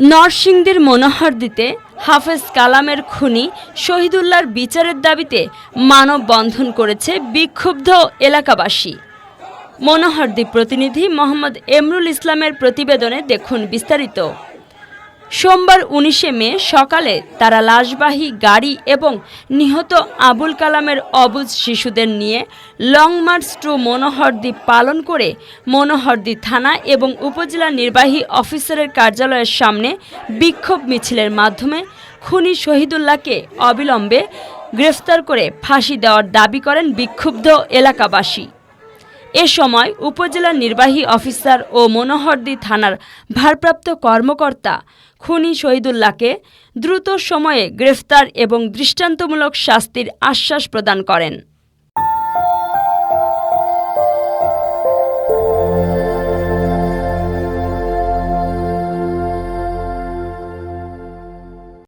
নরসিংদীর মনোহরদিতে হাফেজ কালামের খুনি শহীদুল্লাহর বিচারের দাবিতে মানববন্ধন করেছে বিক্ষুব্ধ এলাকাবাসী। মনোহরদি প্রতিনিধি মোহাম্মদ এমরুল ইসলামের প্রতিবেদনে দেখুন বিস্তারিত। সোমবার উনিশে মে সকালে তারা লাশবাহী গাড়ি এবং নিহত আবুল কালামের অবুজ শিশুদের নিয়ে লং মার্চ টু মনোহরদ্বীপ পালন করে মনোহরদ্বী থানা এবং উপজেলা নির্বাহী অফিসারের কার্যালয়ের সামনে বিক্ষোভ মিছিলের মাধ্যমে খুনি শহীদুল্লাহকে অবিলম্বে গ্রেফতার করে ফাঁসি দেওয়ার দাবি করেন বিক্ষুব্ধ এলাকাবাসী। এ সময় উপজেলা নির্বাহী অফিসার ও মনোহরদি থানার ভারপ্রাপ্ত কর্মকর্তা খুনি শহীদুল্লাহকে দ্রুত সময়ে গ্রেফতার এবং দৃষ্টান্তমূলক শাস্তির আশ্বাস প্রদান করেন।